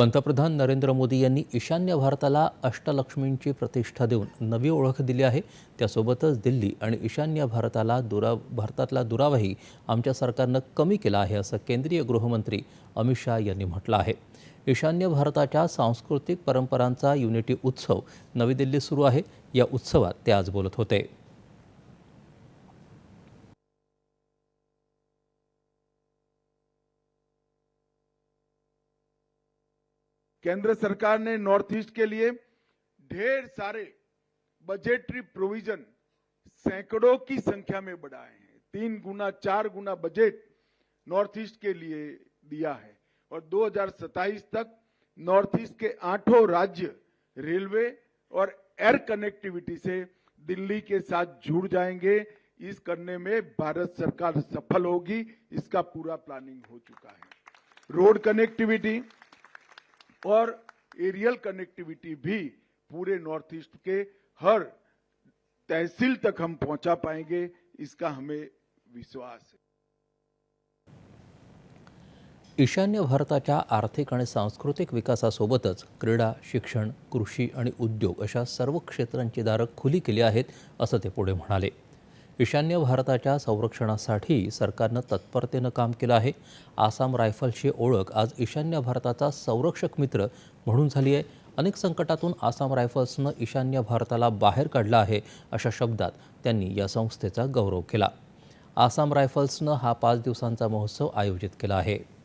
पंतप्रधान नरेंद्र मोदी यांनी ईशान्य भारताला अष्टलक्ष्मींची प्रतिष्ठा देऊन नवी ओळख दिली आहे. त्यासोबतच दिल्ली आणि ईशान्य भारताला दुरा भारतातला दुरावाही आमच्या सरकारनं कमी केला आहे असं केंद्रीय गृहमंत्री अमित शहा यांनी म्हटलं आहे. ईशान्य भारताच्या सांस्कृतिक परंपरांचा युनिटी उत्सव नवी दिल्लीत सुरू आहे. या उत्सवात ते आज बोलत होते. केंद्र सरकार ने नॉर्थ ईस्ट के लिए ढेर सारे बजेटरी प्रोविज़न सैकड़ों की संख्या में बढ़ाए हैं। तीन गुना, चार गुना बजट नॉर्थ ईस्ट के लिए दिया है। और 2027 तक नॉर्थ ईस्ट के आठों राज्य रेलवे और एयर कनेक्टिविटी से दिल्ली के साथ जुड़ जाएँगे। इस करने में भारत सरकार सफल होगी। इसका पूरा प्लानिंग हो चुका है। रोड कनेक्टिविटी और एरियल कनेक्टिविटी भी पूरे नॉर्थ ईस्ट के हर तहसील तक हम पहुंचा पाएंगे इसका हमें विश्वास है। ईशान्य भारताच्या आर्थिक आणि सांस्कृतिक विकासासोबतच क्रीडा शिक्षण कृषी आणि उद्योग अशा सर्व क्षेत्रांची दारं खुली केली आहेत असं ते पुढे म्हणाले. ईशान्य भारताच्या संरक्षणासाठी सरकारनं तत्परतेनं काम केलं आहे. आसाम रायफल्सची ओळख आज ईशान्य भारताचा संरक्षक मित्र म्हणून झाली आहे. अनेक संकटातून आसाम रायफल्सनं ईशान्य भारताला बाहेर काढलं आहे अशा शब्दात त्यांनी या संस्थेचा गौरव केला. आसाम रायफल्सनं हा पाच दिवसांचा महोत्सव आयोजित केला आहे.